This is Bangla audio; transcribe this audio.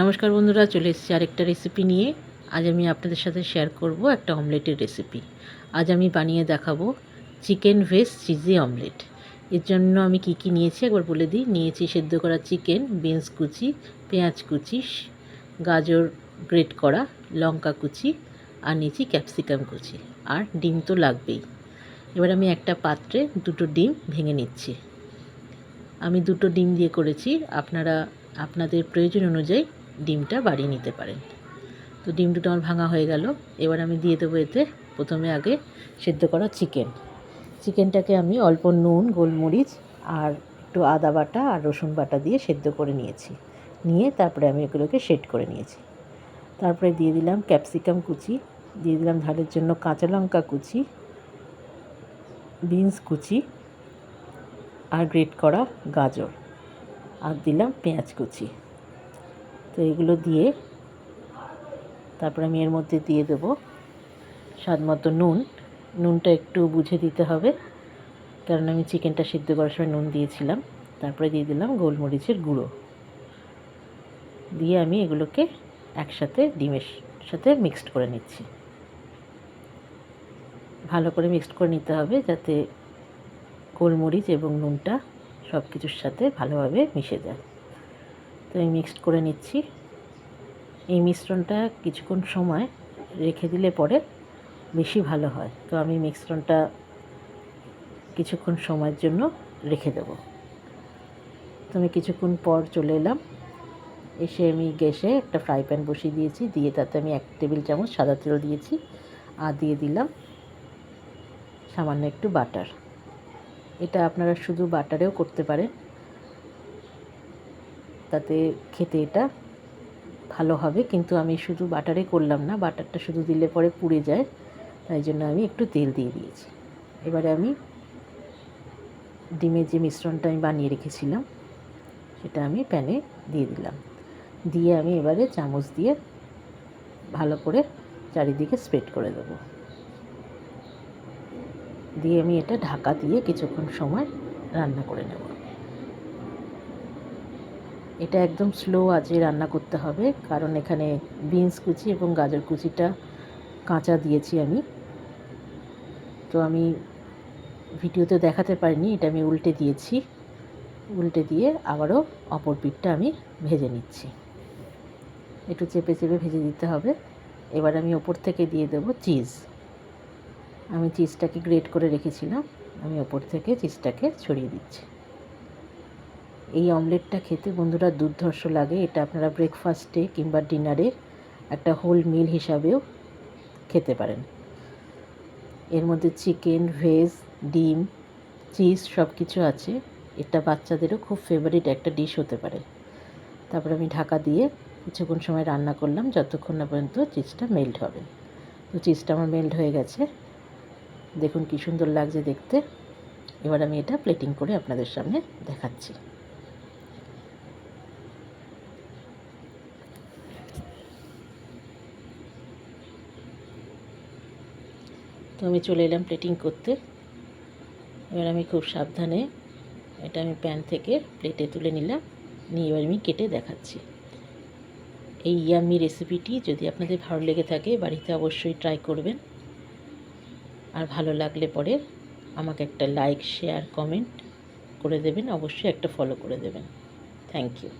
নমস্কার বন্ধুরা, চলে এসেছি আরেকটা রেসিপি নিয়ে। আজ আমি আপনাদের সাথে শেয়ার করব একটা অমলেটের রেসিপি আজ আমি বানিয়ে দেখাবো চিকেন ভেজ চিজি অমলেট এর জন্য আমি কি কি নিয়েছি একবার বলে দিই। নিয়েছি সেদ্ধ করা চিকেন বিনস কুচি, পেঁয়াজ কুচি, গাজর গ্রেট করা, লঙ্কা কুচি, আর নিয়েছি ক্যাপসিকাম কুচি। আর ডিম তো লাগবেই। এবার আমি একটা পাত্রে দুটো ডিম ভেঙে নিচ্ছি। আমি দুটো ডিম দিয়ে করেছি। আপনারা, আপনাদের প্রয়োজন অনুযায়ী ডিমটা বাড়িয়ে নিতে পারেন। তো ডিম দুটো আমার ভাঙা হয়ে গেল। এবার আমি দিয়ে দেবো এতে প্রথমে আগে সেদ্ধ করা চিকেন। চিকেনটাকে আমি অল্প নুন, গোলমরিচ আর একটু আদা বাটা আর রসুন বাটা দিয়ে সেদ্ধ করে নিয়েছি। নিয়ে তারপরে আমি এগুলোকে সেট করে নিয়েছি। তারপরে দিয়ে দিলাম ক্যাপসিকাম কুচি, দিয়ে দিলাম ঝালের জন্য কাঁচা লঙ্কা কুচি, বিনস কুচি আর গ্রেট করা গাজর। আর দিলাম পেঁয়াজ কুচি। তো এগুলো দিয়ে তারপর আমি এর মধ্যে দিয়ে দেবো স্বাদ মতো নুন। নুনটা একটু বুঝে দিতে হবে, কারণ আমি চিকেনটা সিদ্ধ করার সময় নুন দিয়েছিলাম। তারপরে দিয়ে দিলাম গোলমরিচের গুঁড়ো। দিয়ে আমি এগুলোকে একসাথে ডিমের সাথে মিক্সড করে নিচ্ছি। ভালো করে মিক্সড করে নিতে হবে যাতে গোলমরিচ এবং নুনটা সব কিছুর সাথে ভালোভাবে মিশে যায়। তো আমি মিক্সড করে নিচ্ছি। এই মিশ্রণটা কিছুক্ষণ সময় রেখে দিলে পরে বেশি ভালো হয়। তো আমি মিশ্রণটা কিছুক্ষণ সময়ের জন্য রেখে দেব। তো আমি কিছুক্ষণ পর চলে এলাম। এসে আমি গ্যাসে একটা ফ্রাই প্যান বসিয়ে দিয়েছি। দিয়ে তাতে আমি এক টেবিল চামচ সাদা তেল দিয়েছি আর দিয়ে দিলাম সামান্য একটু বাটার এটা আপনারা শুধু বাটারেও করতে পারেন। তাতে খেতে এটা ভালো হবে। কিন্তু আমি শুধু বাটারে করলাম না বাটারটা শুধু দিলে পরে পুড়ে যায়। তাই জন্য আমি একটু তেল দিয়ে দিয়েছি। এবারে আমি ডিমের যে মিশ্রণটা আমি বানিয়ে রেখেছিলাম, সেটা আমি প্যানে দিয়ে দিলাম। দিয়ে আমি এবারে চামচ দিয়ে ভালো করে চারিদিকে স্প্রেড করে দেবো। দিয়ে আমি এটা ঢাকা দিয়ে কিছুক্ষণ সময় রান্না করে নেব। এটা একদম স্লো আঁচে রান্না করতে হবে। কারণ এখানে বিনস কুচি এবং গাজর কুচিটা কাঁচা দিয়েছি আমি। তো আমি ভিডিওতে দেখাতে পারিনি, এটা আমি উল্টে দিয়েছি। উল্টে দিয়ে আবারও অপর পিঠটা আমি ভেজে নিচ্ছি। একটু চেপে চেপে ভেজে দিতে হবে। এবার আমি ওপর থেকে দিয়ে দেবো চিজ আমি চিজটাকে গ্রেট করে রেখেছিলাম। আমি ওপর থেকে চিজটাকে ছড়িয়ে দিচ্ছি। এই অমলেটটা খেতে বন্ধুরা দুর্ধর্ষ লাগে। এটা আপনারা ব্রেকফাস্টে কিংবা ডিনারে একটা হোল মিল হিসাবেও খেতে পারেন। এর মধ্যে চিকেন ভেজ ডিম চিজ সব কিছু আছে। এটা বাচ্চাদেরও খুব ফেভারিট একটা ডিশ হতে পারে। তারপর আমি ঢাকা দিয়ে কিছুক্ষণ সময় রান্না করলাম, যতক্ষণ না পর্যন্ত চিজটা মেল্ট হবে। তো চিজটা আমার মেল্ট হয়ে গেছে। দেখুন কি সুন্দর লাগছে দেখতে। এবার আমি এটা প্লেটিং করে আপনাদের সামনে দেখাচ্ছি। তো আমি চলে এলাম প্লেটিং করতে। এবার আমি খুব সাবধানে এটা আমি প্যান থেকে প্লেটে তুলে নিলাম। নিয়ে এবার আমি কেটে দেখাচ্ছি। এই ইয়ামি রেসিপিটি যদি আপনাদের ভালো লেগে থাকে, বাড়িতে অবশ্যই ট্রাই করবেন। আর ভালো লাগলে পরে আমাকে একটা লাইক শেয়ার কমেন্ট করে দেবেন। অবশ্যই একটা ফলো করে দেবেন। Thank you